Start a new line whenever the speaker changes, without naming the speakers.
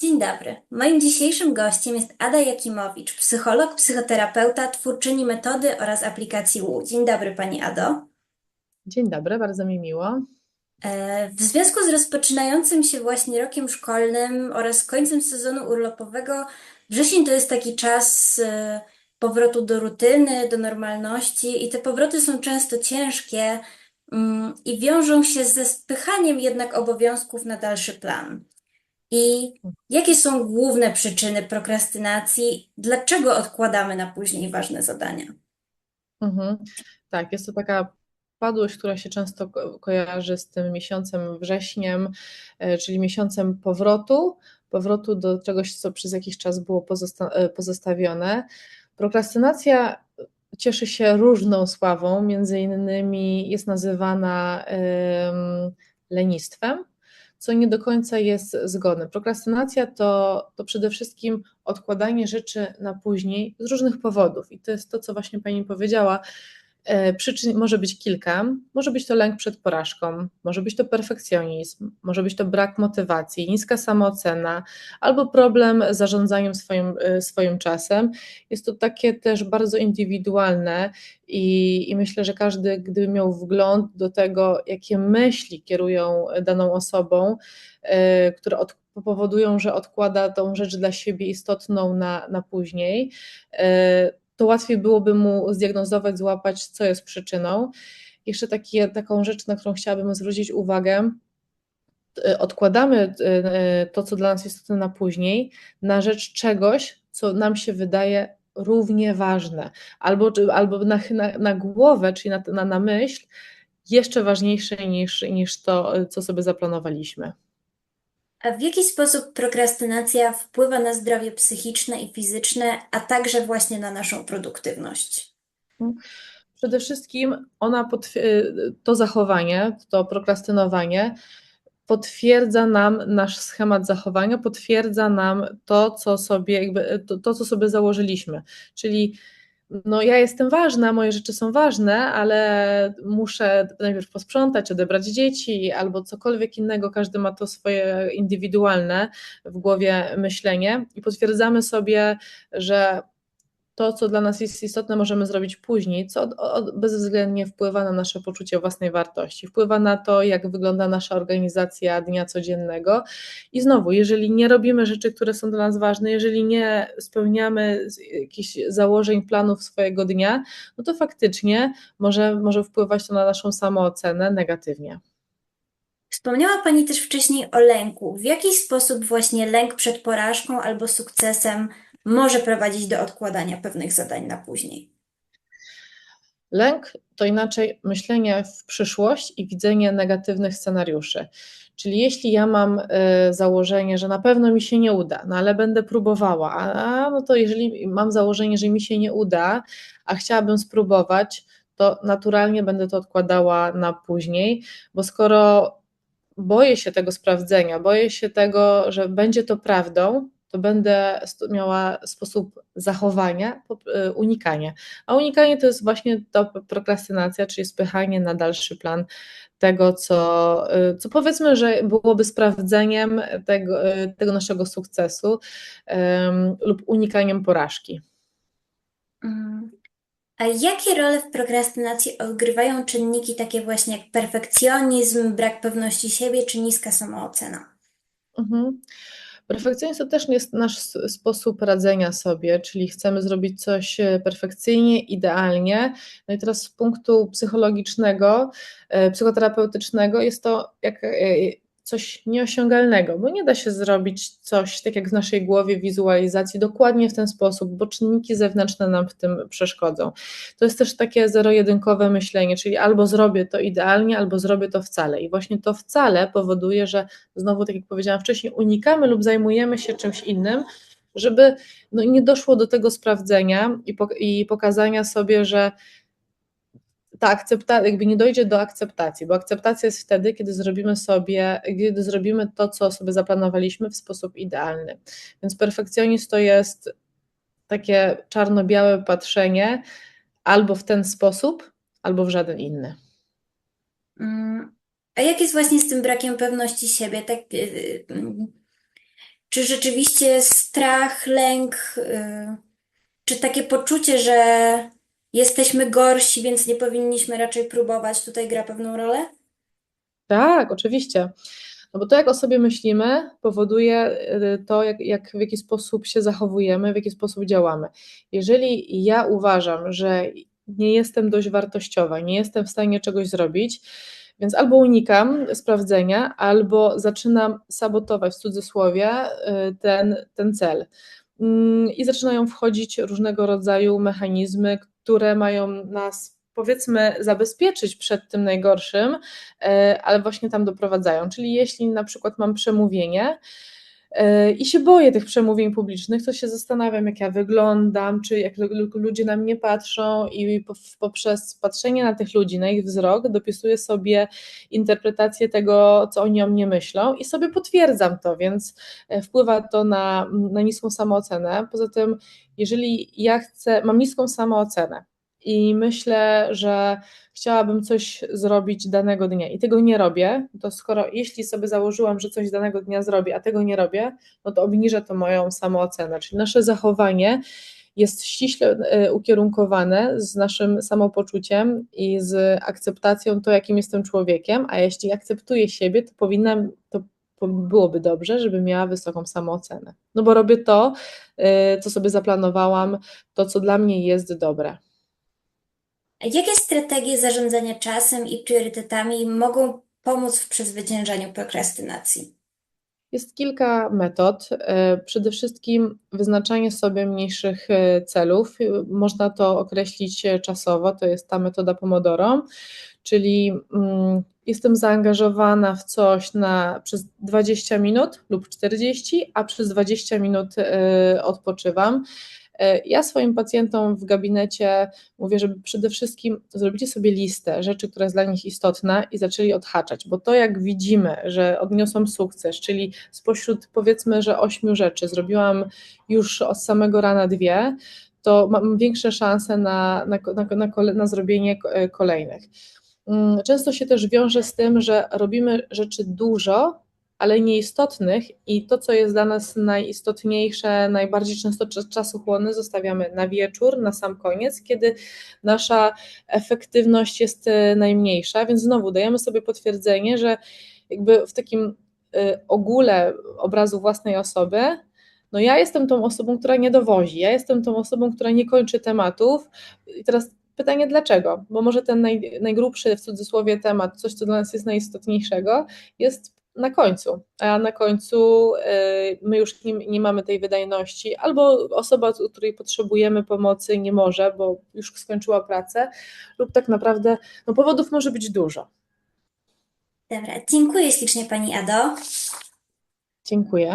Dzień dobry. Moim dzisiejszym gościem jest Ada Jakimowicz, psycholog, psychoterapeuta, twórczyni metody oraz aplikacji WU. Dzień dobry Pani Ado.
Dzień dobry, bardzo mi miło.
E, W związku z rozpoczynającym się właśnie rokiem szkolnym oraz końcem sezonu urlopowego, wrzesień to jest taki czas e, powrotu do rutyny, do normalności i te powroty są często ciężkie mm, i wiążą się ze spychaniem jednak obowiązków na dalszy plan. I jakie są główne przyczyny prokrastynacji? Dlaczego odkładamy na później ważne zadania?
Mhm. Tak, jest to taka padłość, która się często ko- kojarzy z tym miesiącem wrześniem, e, czyli miesiącem powrotu, powrotu do czegoś, co przez jakiś czas było pozosta- e, pozostawione. Prokrastynacja cieszy się różną sławą, między innymi jest nazywana em, lenistwem, co nie do końca jest zgodne. Prokrastynacja to, to przede wszystkim odkładanie rzeczy na później z różnych powodów. I to jest to, co właśnie Pani powiedziała. E, Przyczyn może być kilka. Może być to lęk przed porażką, może być to perfekcjonizm, może być to brak motywacji, niska samoocena albo problem z zarządzaniem swoim, e, swoim czasem. Jest to takie też bardzo indywidualne i, i myślę, że każdy, gdyby miał wgląd do tego, jakie myśli kierują daną osobą, e, które od, powodują, że odkłada tą rzecz dla siebie istotną na, na później, e, to łatwiej byłoby mu zdiagnozować, złapać, co jest przyczyną. Jeszcze takie, taką rzecz, na którą chciałabym zwrócić uwagę, e, odkładamy e, to, co dla nas jest istotne na później, na rzecz czegoś, co nam się wydaje równie ważne, albo, albo na, na, na głowę, czyli na, na, na myśl, jeszcze ważniejsze niż, niż to, co sobie zaplanowaliśmy.
A w jaki sposób prokrastynacja wpływa na zdrowie psychiczne i fizyczne, a także właśnie na naszą produktywność?
Przede wszystkim ona to zachowanie, to prokrastynowanie potwierdza nam nasz schemat zachowania, potwierdza nam to, co sobie, jakby, to, to, co sobie założyliśmy. Czyli no ja jestem ważna, moje rzeczy są ważne, ale muszę najpierw posprzątać, odebrać dzieci albo cokolwiek innego, każdy ma to swoje indywidualne w głowie myślenie i potwierdzamy sobie, że to, co dla nas jest istotne, możemy zrobić później, co bezwzględnie wpływa na nasze poczucie własnej wartości, wpływa na to, jak wygląda nasza organizacja dnia codziennego. I znowu, jeżeli nie robimy rzeczy, które są dla nas ważne, jeżeli nie spełniamy jakichś założeń, planów swojego dnia, no to faktycznie może, może wpływać to na naszą samoocenę negatywnie.
Wspomniała Pani też wcześniej o lęku. W jaki sposób właśnie lęk przed porażką albo sukcesem może prowadzić do odkładania pewnych zadań na później.
Lęk to inaczej myślenie w przyszłość i widzenie negatywnych scenariuszy. Czyli jeśli ja mam y, założenie, że na pewno mi się nie uda, no ale będę próbowała, a no to jeżeli mam założenie, że mi się nie uda, a chciałabym spróbować, to naturalnie będę to odkładała na później, bo skoro boję się tego sprawdzenia, boję się tego, że będzie to prawdą, to będę miała sposób zachowania, y, unikanie. A unikanie to jest właśnie ta prokrastynacja, czyli spychanie na dalszy plan tego, co, y, co powiedzmy, że byłoby sprawdzeniem tego, y, tego naszego sukcesu um, lub unikaniem porażki.
Mm. A jakie role w prokrastynacji odgrywają czynniki takie właśnie jak perfekcjonizm, brak pewności siebie czy niska samoocena?
Mhm. Perfekcjonizm to też jest nasz sposób radzenia sobie, czyli chcemy zrobić coś e, perfekcyjnie, idealnie. No i teraz z punktu psychologicznego, e, psychoterapeutycznego jest to jak e, coś nieosiągalnego, bo nie da się zrobić coś, tak jak w naszej głowie, wizualizacji, dokładnie w ten sposób, bo czynniki zewnętrzne nam w tym przeszkodzą. To jest też takie zero-jedynkowe myślenie, czyli albo zrobię to idealnie, albo zrobię to wcale. I właśnie to wcale powoduje, że znowu, tak jak powiedziałam wcześniej, unikamy lub zajmujemy się czymś innym, żeby no, nie doszło do tego sprawdzenia i, po, i pokazania sobie, że ta akceptacja, jakby nie dojdzie do akceptacji, bo akceptacja jest wtedy, kiedy zrobimy sobie, kiedy zrobimy to, co sobie zaplanowaliśmy w sposób idealny. Więc perfekcjonizm to jest takie czarno-białe patrzenie albo w ten sposób, albo w żaden inny.
Mm, a jak jest właśnie z tym brakiem pewności siebie? Tak, y, y, Czy rzeczywiście strach, lęk, y, czy takie poczucie, że jesteśmy gorsi, więc nie powinniśmy raczej próbować, tutaj gra pewną rolę?
Tak, oczywiście. No bo to, jak o sobie myślimy, powoduje y, to, jak, jak, w jaki sposób się zachowujemy, w jaki sposób działamy. Jeżeli ja uważam, że nie jestem dość wartościowa, nie jestem w stanie czegoś zrobić, więc albo unikam sprawdzenia, albo zaczynam sabotować w cudzysłowie y, ten, ten cel. Mm, I zaczynają wchodzić różnego rodzaju mechanizmy, które mają nas powiedzmy, zabezpieczyć przed tym najgorszym, e, ale właśnie tam doprowadzają. Czyli jeśli na przykład mam przemówienie, i się boję tych przemówień publicznych, to się zastanawiam, jak ja wyglądam, czy jak ludzie na mnie patrzą, i poprzez patrzenie na tych ludzi, na ich wzrok, dopisuję sobie interpretację tego, co oni o mnie myślą, i sobie potwierdzam to, więc e, wpływa to na, na niską samoocenę. Poza tym, jeżeli ja chcę, mam niską samoocenę, i myślę, że chciałabym coś zrobić danego dnia i tego nie robię, to skoro, jeśli sobie założyłam, że coś danego dnia zrobię, a tego nie robię, no to obniżę to moją samoocenę, czyli nasze zachowanie jest ściśle e, ukierunkowane z naszym samopoczuciem i z akceptacją to, jakim jestem człowiekiem, a jeśli akceptuję siebie, to powinnam, to byłoby dobrze, żeby miała wysoką samoocenę. No bo robię to, e, co sobie zaplanowałam, to, co dla mnie jest dobre.
Jakie strategie zarządzania czasem i priorytetami mogą pomóc w przezwyciężaniu prokrastynacji?
Jest kilka metod. E, przede wszystkim wyznaczanie sobie mniejszych e, celów. Można to określić czasowo, to jest ta metoda Pomodoro, czyli mm, jestem zaangażowana w coś na, przez 20 minut lub 40, a przez 20 minut e, odpoczywam. E, ja swoim pacjentom w gabinecie mówię, żeby przede wszystkim zrobicie sobie listę rzeczy, która jest dla nich istotna i zaczęli odhaczać, bo to jak widzimy, że odniosłam sukces, czyli spośród powiedzmy, że ośmiu rzeczy zrobiłam już od samego rana dwie, to mam większe szanse na, na, na, na, na zrobienie e, kolejnych. Mm, często się też wiąże z tym, że robimy rzeczy dużo, ale nieistotnych i to, co jest dla nas najistotniejsze, najbardziej często czasochłonne, zostawiamy na wieczór, na sam koniec, kiedy nasza efektywność jest e, najmniejsza, więc znowu dajemy sobie potwierdzenie, że jakby w takim e, ogóle obrazu własnej osoby, no ja jestem tą osobą, która nie dowozi, ja jestem tą osobą, która nie kończy tematów. I teraz pytanie dlaczego, bo może ten naj, najgrubszy w cudzysłowie temat, coś co dla nas jest najistotniejszego, jest na końcu, a na końcu y, my już nie, nie, mamy tej wydajności, albo osoba, od której potrzebujemy pomocy, nie może, bo już skończyła pracę, lub tak naprawdę no, powodów może być dużo.
Dobra, dziękuję ślicznie Pani Ado.
Dziękuję.